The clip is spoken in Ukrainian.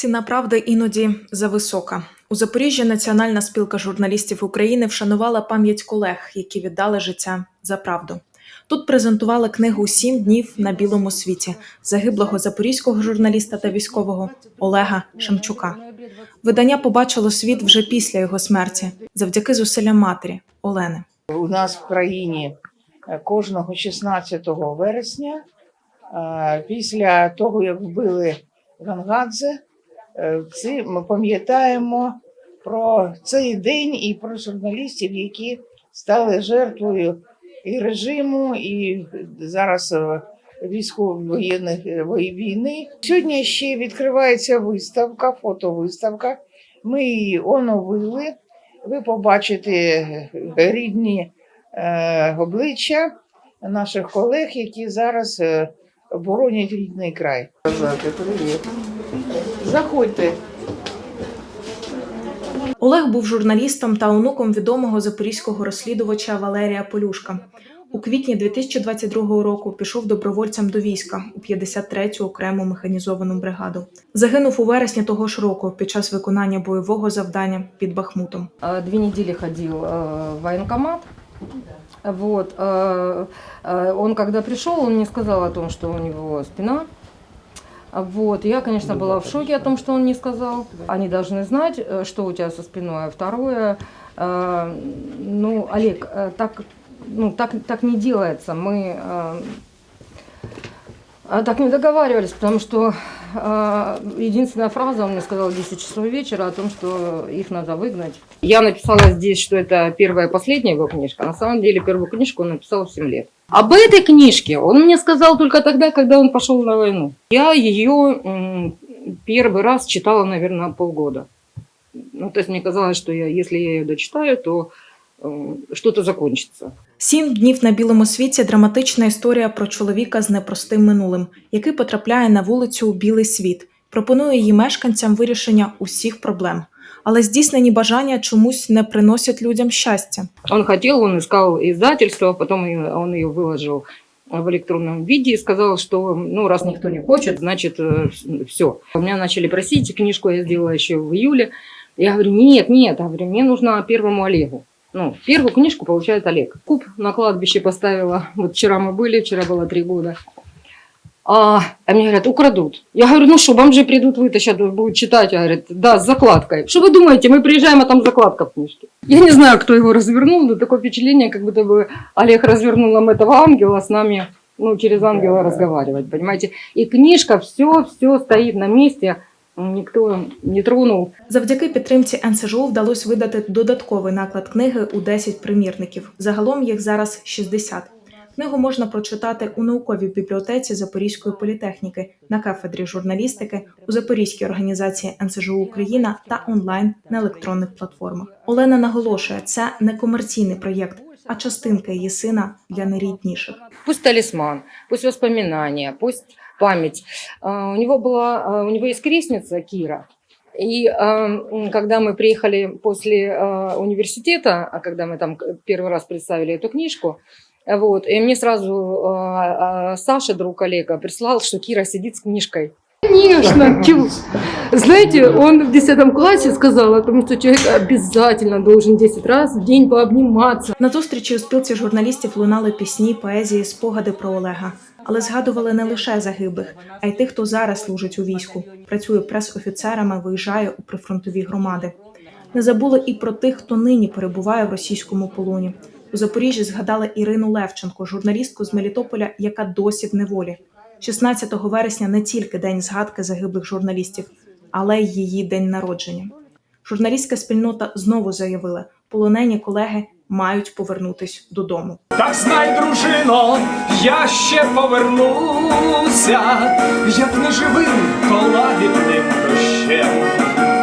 Ціна правди іноді зависока. У Запоріжжі Національна спілка журналістів України вшанувала пам'ять колег, які віддали життя за правду. Тут презентували книгу Сім днів на білому світі загиблого запорізького журналіста та військового Олега Шемчука. Видання побачило світ вже після його смерті, завдяки зусиллям матері Олени. У нас в країні кожного 16 вересня, е, після того, як вбили Гангадзе, е, ми пам'ятаємо про цей день і про журналістів, які стали жертвою і режиму, і зараз е, військово-воєнних е, війни. Сьогодні ще відкривається виставка, фотовиставка. Ми її оновили. Ви побачите рідні обличчя наших колег, які зараз боронять рідний край. Привіт. Заходьте. Олег був журналістом та онуком відомого запорізького розслідувача Валерія Полюшка. У квітні 2022 року пішов добровольцем до війська у 53-ю окрему механізовану бригаду. Загинув у вересні того ж року під час виконання бойового завдання під Бахмутом. Э, Две недели ходил э, в военкомат. Вот. э, э, Он когда пришел, он мне сказал о том, что у него спина. Вот. Я, конечно, была в шоке о том, что он не сказал. Они должны знать, э, что у тебя со спиной. А второе, э, ну, Олег, э, так, ну, так, так не делается. Мы э, а так не договаривались, потому что э, единственная фраза, он мне сказал в 10 часов вечера о том, что их надо выгнать. Я написала здесь, что это первая и последняя его книжка. На самом деле первую книжку он написал в 7 лет. Об этой книжке он мне сказал только тогда, когда он пошел на войну. Я ее первый раз читала, наверное, полгода. Ну, то есть мне казалось, что я, если я ее дочитаю, то что-то закончится. Сім днів на білому світі драматична історія про чоловіка з непростим минулим, який потрапляє на вулицю у білий світ, пропонує її мешканцям вирішення усіх проблем. Але здійснені бажання чомусь не приносять людям щастя. Он хотел, он искал издательство, потом и- он ее выложил в электронном виде и сказал, что ну раз никто не хочет, значит все. У меня начали просить книжку, я сделала еще в июле. Я говорю, нет, нет, я говорю, мне нужно первому Олегу. Ну, первую книжку получает Олег. Куб на кладбище поставила. Вот вчера мы были, вчера было три года. А, а мне говорят, украдут. Я говорю, ну что, бомжи придут, вытащат, будут читать. Говорят, да, с закладкой. Что вы думаете, мы приезжаем, а там закладка в книжке. Я не знаю, кто его развернул, но такое впечатление, как будто бы Олег развернул нам этого ангела, с нами, ну, через ангела разговаривать, понимаете. И книжка, все, все стоит на месте, никто не тронув. Завдяки підтримці НСЖУ вдалося видати додатковий наклад книги у 10 примірників. Загалом їх зараз 60. Книгу можна прочитати у науковій бібліотеці Запорізької політехніки на кафедрі журналістики у Запорізькій організації НСЖУ Україна та онлайн на електронних платформах. Олена наголошує, це не комерційний проєкт, а частинка її сина для найрідніших. Пусть талисман, пусть воспоминания, пусть память. А, У него была, а, у него есть крестница Кира. И а, м, когда мы приехали после а, университета, а когда мы там к- первый раз представили эту книжку, а, вот, и мне сразу а, а, Саша, друг коллега, прислал, что Кира сидит с книжкой. Конечно, чего? Знаете, он в 10 классе сказал о том, что человек обязательно должен 10 раз в день пообниматься. На зустрічі у спілці журналістів лунали пісні, поезії, спогади про Олега. Але згадували не лише загиблих, а й тих, хто зараз служить у війську, працює прес-офіцерами, виїжджає у прифронтові громади. Не забули і про тих, хто нині перебуває в російському полоні. У Запоріжжі згадали Ірину Левченко, журналістку з Мелітополя, яка досі в неволі. 16 вересня не тільки день згадки загиблих журналістів, але й її день народження. Журналістська спільнота знову заявила, полонені колеги мають повернутись додому. Так знай, дружино, я ще повернуся, як не живим, то лагідним дощем.